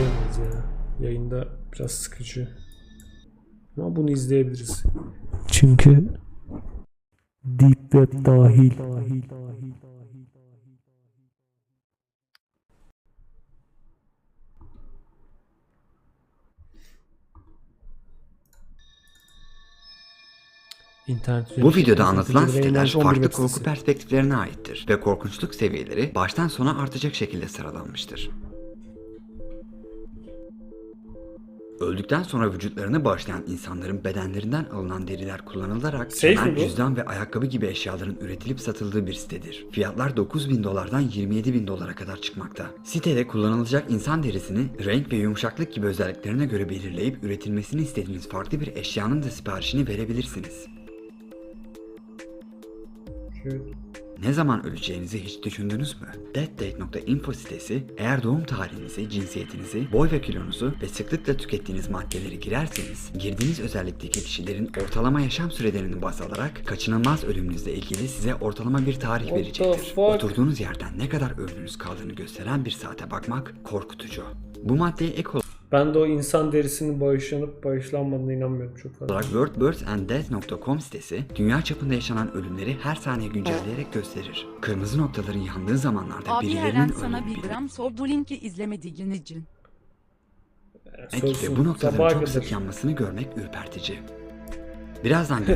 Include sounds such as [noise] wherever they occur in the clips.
izleyemeyiz ya. Yayında biraz sıkıcı. Ama bunu izleyebiliriz. Çünkü Deep Web dahil. İnternet Bu videoda anlatılan siteler Rainbow 11 farklı korku perspektiflerine aittir ve korkunçluk seviyeleri baştan sona artacak şekilde sıralanmıştır. Öldükten sonra vücutlarını bağışlayan insanların bedenlerinden alınan deriler kullanılarak kemer, cüzdan ve ayakkabı gibi eşyaların üretilip satıldığı bir sitedir. Fiyatlar 9 bin dolardan 27 bin dolara kadar çıkmakta. Sitede kullanılacak insan derisini renk ve yumuşaklık gibi özelliklerine göre belirleyip üretilmesini istediğiniz farklı bir eşyanın da siparişini verebilirsiniz. Evet. Ne zaman öleceğinizi hiç düşündünüz mü? Deathdate.info sitesi eğer doğum tarihinizi, cinsiyetinizi, boy ve kilonuzu ve sıklıkla tükettiğiniz maddeleri girerseniz girdiğiniz özellikteki kişilerin ortalama yaşam sürelerini baz alarak kaçınılmaz ölümünüzle ilgili size ortalama bir tarih verecektir. Oturduğunuz yerden ne kadar ömrünüz kaldığını gösteren bir saate bakmak korkutucu. Bu maddeye ek Ben de o insan derisinin bağışlanıp bağışlanmadığına inanmıyorum çok fazla. olarak worldbirthsanddeath.com sitesi dünya çapında yaşanan ölümleri her saniye güncelleyerek gösterir. Kırmızı noktaların yandığı zamanlarda Abi birilerinin Eren sana bir gram sordu linki izlemediğin için. De bu noktaların sabaha çok kadar. sık yanmasını görmek ürpertici. Birazdan çoğu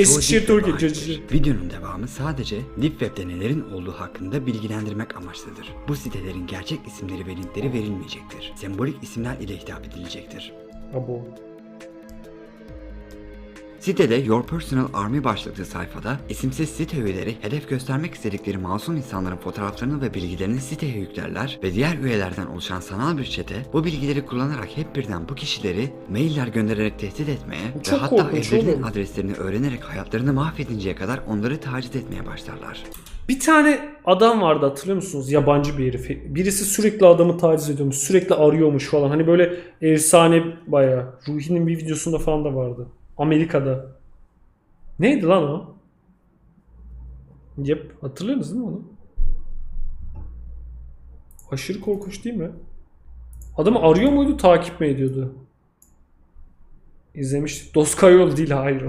Eskişehir Türkiye. Videonun devamı sadece Deep Web'de nelerin olduğu hakkında bilgilendirmek amaçlıdır. Bu sitelerin gerçek isimleri ve linkleri verilmeyecektir. Sembolik isimler ile hitap edilecektir. Abo. Sitede Your Personal Army başlıklı sayfada isimsiz site üyeleri hedef göstermek istedikleri masum insanların fotoğraflarını ve bilgilerini siteye yüklerler ve diğer üyelerden oluşan sanal bir çete bu bilgileri kullanarak hep birden bu kişileri mailler göndererek tehdit etmeye Bu ve çok hatta korkunç evlerinin adreslerini öğrenerek hayatlarını mahvedinceye kadar onları taciz etmeye başlarlar. Bir tane adam vardı hatırlıyor musunuz? Yabancı bir herif. Birisi sürekli adamı taciz ediyormuş. Sürekli arıyormuş falan. Hani böyle efsane bayağı. Ruhi'nin bir videosunda falan da vardı. Amerika'da. Neydi lan o? Yep. Hatırlıyorsunuz değil mi onu? Aşırı korkunç değil mi? Adamı arıyor muydu, takip mi ediyordu? İzlemiştik. Doskayol değil, hayır.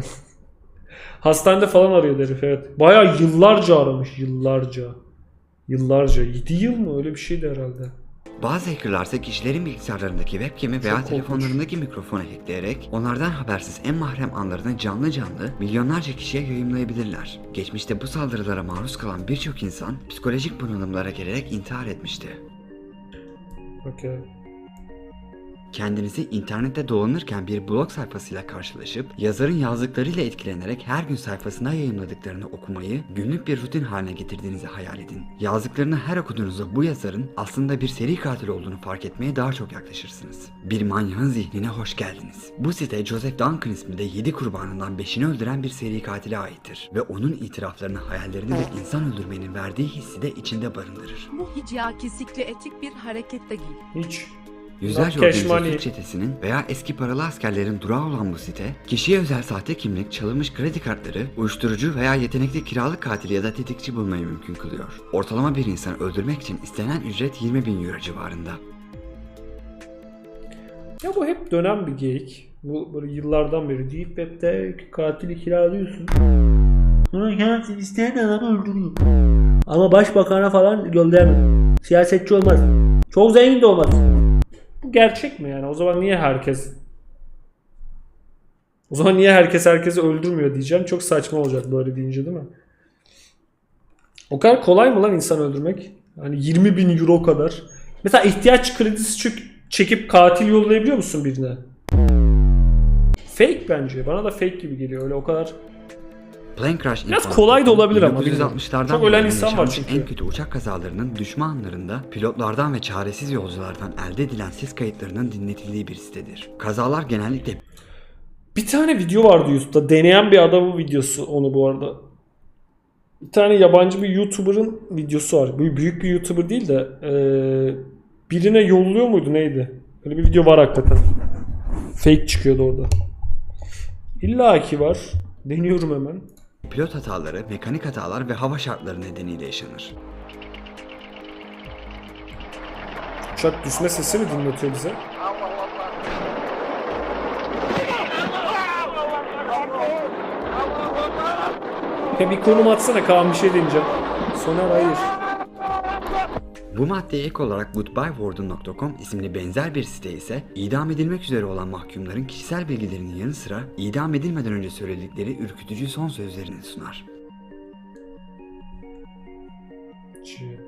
[laughs] Hastanede falan arıyordu herif evet. Bayağı yıllarca aramış. Yıllarca. Yıllarca. 7 yıl mı? Öyle bir şeydi herhalde. Bazı hackerlar ise kişilerin bilgisayarlarındaki webcam'i veya korkunç. telefonlarındaki mikrofonu hackleyerek onlardan habersiz en mahrem anlarını canlı canlı milyonlarca kişiye yayınlayabilirler. Geçmişte bu saldırılara maruz kalan birçok insan psikolojik bunalımlara gelerek intihar etmişti. Okey. Kendinizi internette dolanırken bir blog sayfasıyla karşılaşıp yazarın yazdıklarıyla etkilenerek her gün sayfasında yayınladıklarını okumayı günlük bir rutin haline getirdiğinizi hayal edin. Yazdıklarını her okuduğunuzda bu yazarın aslında bir seri katil olduğunu fark etmeye daha çok yaklaşırsınız. Bir manyağın zihnine hoş geldiniz. Bu site Joseph Duncan isminde 7 kurbanından 5'ini öldüren bir seri katile aittir ve onun itiraflarını, hayallerini ve insan öldürmenin verdiği hissi de içinde barındırır. Bu hiç ya kesinlikle etik bir hareket değil. Hiç. Yüzlerce money. suç çetesinin veya eski paralı askerlerin durağı olan bu site, kişiye özel sahte kimlik, çalınmış kredi kartları, uyuşturucu veya yetenekli kiralık katili ya da tetikçi bulmayı mümkün kılıyor. Ortalama bir insanı öldürmek için istenen ücret 20 bin euro civarında. Ya bu hep dönen bir geyik. Bu böyle yıllardan beri Deep Web'de katili kiralıyorsun. Sonra katil isteyen adamı öldürüyor. Ama başbakana falan göndermiyor. Siyasetçi olmaz. Çok zengin de olmaz. Bu gerçek mi yani? O zaman niye herkes o zaman niye herkes herkesi öldürmüyor diyeceğim. Çok saçma olacak böyle deyince değil mi? O kadar kolay mı lan insan öldürmek? Hani 20 bin euro kadar. Mesela ihtiyaç kredisi çek- çekip katil yollayabiliyor musun birine? Fake bence. Bana da fake gibi geliyor. Öyle o kadar. Plane crash Biraz kolay da olabilir ama bilmiyorum. 1960'lardan Çok ölen insan var çünkü. En kötü uçak kazalarının düşmanlarında pilotlardan ve çaresiz yolculardan elde edilen ses kayıtlarının dinletildiği bir sitedir. Kazalar genellikle Bir tane video vardı YouTube'da. Deneyen bir adamın videosu onu bu arada. Bir tane yabancı bir YouTuber'ın videosu var. Bu büyük bir YouTuber değil de eee, birine yolluyor muydu neydi? Öyle bir video var hakikaten. Fake çıkıyordu orada. İlla ki var. Deniyorum hemen. Pilot hataları, mekanik hatalar ve hava şartları nedeniyle yaşanır. Uçak düşme sesi mi dinletiyor bize? Bir konum atsana Kaan bir şey deneyeceğim. Soner hayır. Bu maddeye ek olarak goodbyewarden.com isimli benzer bir site ise idam edilmek üzere olan mahkumların kişisel bilgilerinin yanı sıra idam edilmeden önce söyledikleri ürkütücü son sözlerini sunar. Shit.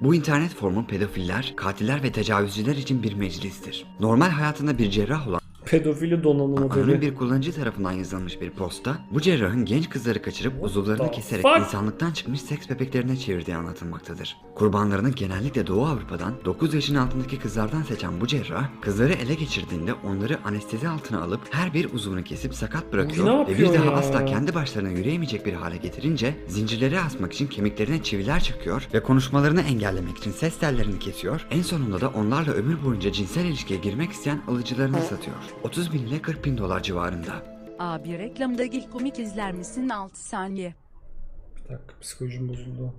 Bu internet forumu pedofiller, katiller ve tecavüzcüler için bir meclistir. Normal hayatında bir cerrah olan Pedofili donanımı Anonim dedi. bir kullanıcı tarafından yazılmış bir posta, bu cerrahın genç kızları kaçırıp uzuvlarını the keserek fuck? insanlıktan çıkmış seks bebeklerine çevirdiği anlatılmaktadır. Kurbanlarını genellikle Doğu Avrupa'dan 9 yaşın altındaki kızlardan seçen bu cerrah, kızları ele geçirdiğinde onları anestezi altına alıp her bir uzvunu kesip sakat ne bırakıyor ve bir yapıyor daha ya? asla kendi başlarına yürüyemeyecek bir hale getirince zincirleri asmak için kemiklerine çiviler çakıyor ve konuşmalarını engellemek için ses tellerini kesiyor, en sonunda da onlarla ömür boyunca cinsel ilişkiye girmek isteyen alıcılarını satıyor. 30 bin ile 40 bin dolar civarında. Abi reklamda gel komik izler misin 6 saniye. Bir dakika psikolojim bozuldu.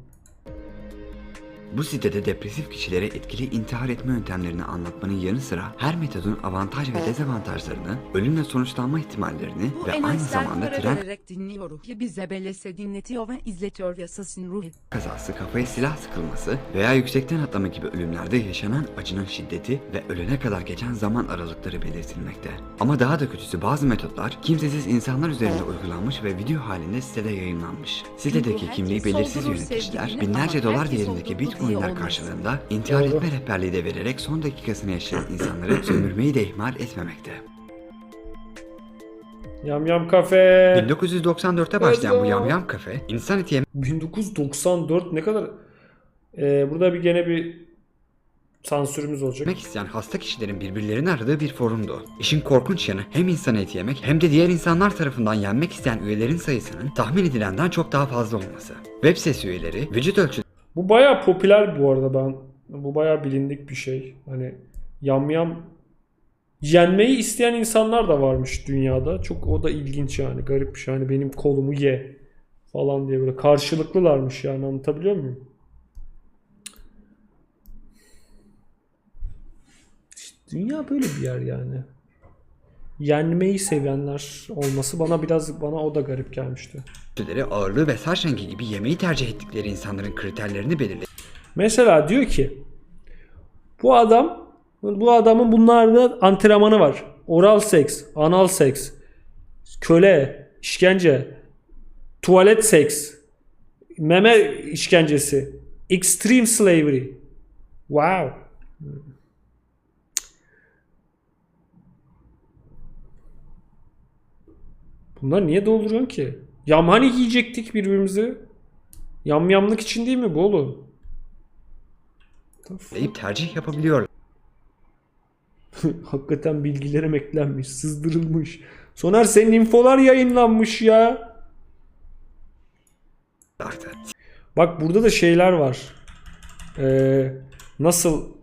Bu sitede depresif kişilere etkili intihar etme yöntemlerini anlatmanın yanı sıra her metodun avantaj ve dezavantajlarını, ölümle sonuçlanma ihtimallerini Bu ve aynı zamanda tren dinliyor. Ya bize belese dinletiyor ve izletiyor yasasın ruhu. kazası, kafaya silah sıkılması veya yüksekten atlama gibi ölümlerde yaşanan acının şiddeti ve ölene kadar geçen zaman aralıkları belirtilmekte. Ama daha da kötüsü bazı metotlar kimsesiz insanlar üzerinde uygulanmış ve video halinde sitede yayınlanmış. Sitedeki kimliği belirsiz yöneticiler binlerce dolar değerindeki soldurdu olmaz. karşılığında intihar Doğru. etme rehberliği de vererek son dakikasını yaşayan insanları [clears throat] sömürmeyi de ihmal etmemekte. Yam yam kafe. 1994'te başlayan bu Hello. yamyam kafe, insan eti 1994 ne kadar... Ee, burada bir gene bir sansürümüz olacak. yemek isteyen hasta kişilerin birbirlerini aradığı bir forumdu. İşin korkunç yanı hem insan eti yemek hem de diğer insanlar tarafından yenmek isteyen üyelerin sayısının tahmin edilenden çok daha fazla olması. Web sitesi üyeleri vücut ölçüleri Bu bayağı popüler bu arada ben. Bu bayağı bilindik bir şey. Hani yamyam yenmeyi isteyen insanlar da varmış dünyada. Çok o da ilginç yani. Garip bir şey. Hani benim kolumu ye falan diye böyle karşılıklılarmış yani anlatabiliyor muyum? İşte dünya böyle bir yer yani. Yenmeyi sevenler olması bana biraz bana o da garip gelmişti. Ağırlığı ve saç rengi gibi yemeği tercih ettikleri insanların kriterlerini belirleyip Mesela diyor ki bu adam bu adamın bunlarda antrenmanı var. Oral seks, anal seks, köle, işkence, tuvalet seks, meme işkencesi, extreme slavery. Wow. Bunlar niye dolduruyorsun ki? Yam hani yiyecektik birbirimizi? Yamyamlık için değil mi bu oğlum? tercih yapabiliyorlardı. [laughs] Hakikaten bilgilerim eklenmiş, sızdırılmış. Soner senin infolar yayınlanmış ya. Bak burada da şeyler var. Ee, nasıl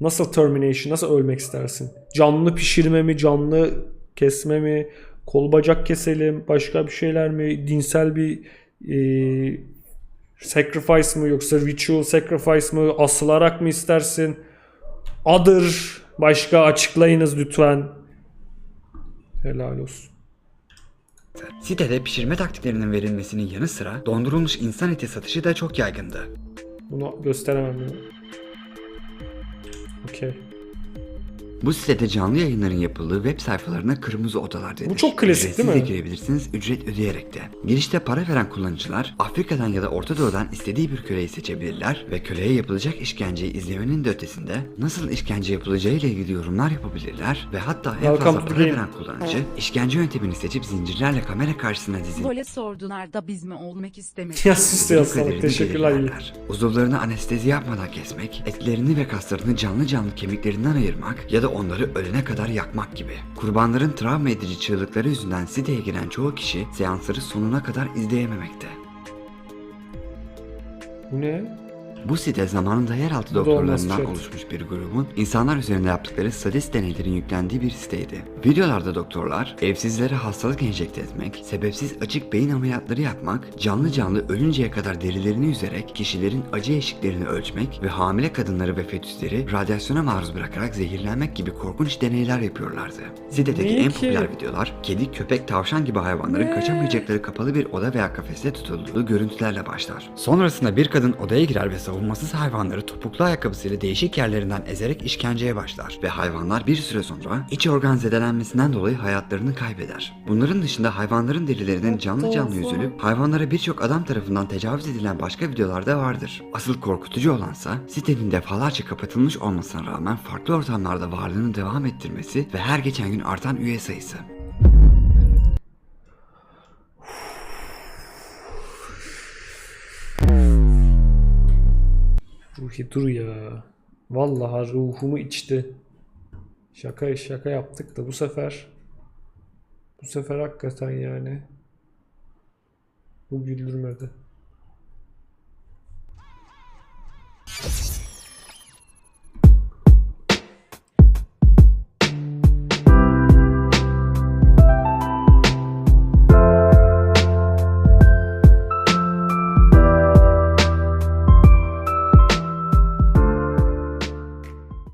nasıl termination, nasıl ölmek istersin? Canlı pişirme mi, canlı kesme mi, kol bacak keselim, başka bir şeyler mi, dinsel bir e, sacrifice mı yoksa ritual sacrifice mı, asılarak mı istersin? Adır, başka açıklayınız lütfen. Helal olsun. Sitede pişirme taktiklerinin verilmesinin yanı sıra dondurulmuş insan eti satışı da çok yaygındı. Bunu gösteremem. Okey. Bu sitede canlı yayınların yapıldığı web sayfalarına kırmızı odalar denir. Bu çok klasik değil mi? Ücretsiz de girebilirsiniz ücret ödeyerek de. Girişte para veren kullanıcılar Afrika'dan ya da Orta Doğu'dan istediği bir köleyi seçebilirler ve köleye yapılacak işkenceyi izlemenin de ötesinde nasıl işkence yapılacağı ile ilgili yorumlar yapabilirler ve hatta en Welcome fazla to para veren kullanıcı işkence yöntemini seçip zincirlerle kamera karşısına dizilip Böyle sordular da biz mi olmak istemedik? Ya sus ya salak. Teşekkürler. belirlerler. Uzuvlarını anestezi yapmadan kesmek, etlerini ve kaslarını canlı canlı kemiklerinden ayırmak ya da onları ölene kadar yakmak gibi. Kurbanların travma edici çığlıkları yüzünden siteye giren çoğu kişi seansları sonuna kadar izleyememekte. Bu ne? Bu site zamanında yeraltı doktorlarından oluşmuş bir grubun insanlar üzerinde yaptıkları sadist deneylerin yüklendiği bir siteydi. Videolarda doktorlar evsizlere hastalık enjekte etmek, sebepsiz açık beyin ameliyatları yapmak, canlı canlı ölünceye kadar derilerini üzerek kişilerin acı eşiklerini ölçmek ve hamile kadınları ve fetüsleri radyasyona maruz bırakarak zehirlenmek gibi korkunç deneyler yapıyorlardı. Sitedeki Niye en ki? popüler videolar kedi, köpek, tavşan gibi hayvanların Ne? kaçamayacakları kapalı bir oda veya kafeste tutulduğu görüntülerle başlar. Sonrasında bir kadın odaya girer ve savunmasız hayvanları topuklu ayakkabısıyla değişik yerlerinden ezerek işkenceye başlar ve hayvanlar bir süre sonra iç organ zedelenmesinden dolayı hayatlarını kaybeder. Bunların dışında hayvanların derilerinin canlı canlı yüzülüp hayvanlara birçok adam tarafından tecavüz edilen başka videolar da vardır. Asıl korkutucu olansa sitenin defalarca kapatılmış olmasına rağmen farklı ortamlarda varlığını devam ettirmesi ve her geçen gün artan üye sayısı. Ruhi dur ya. Vallahi ruhumu içti. Şaka şaka yaptık da bu sefer bu sefer hakikaten yani bu güldürmedi.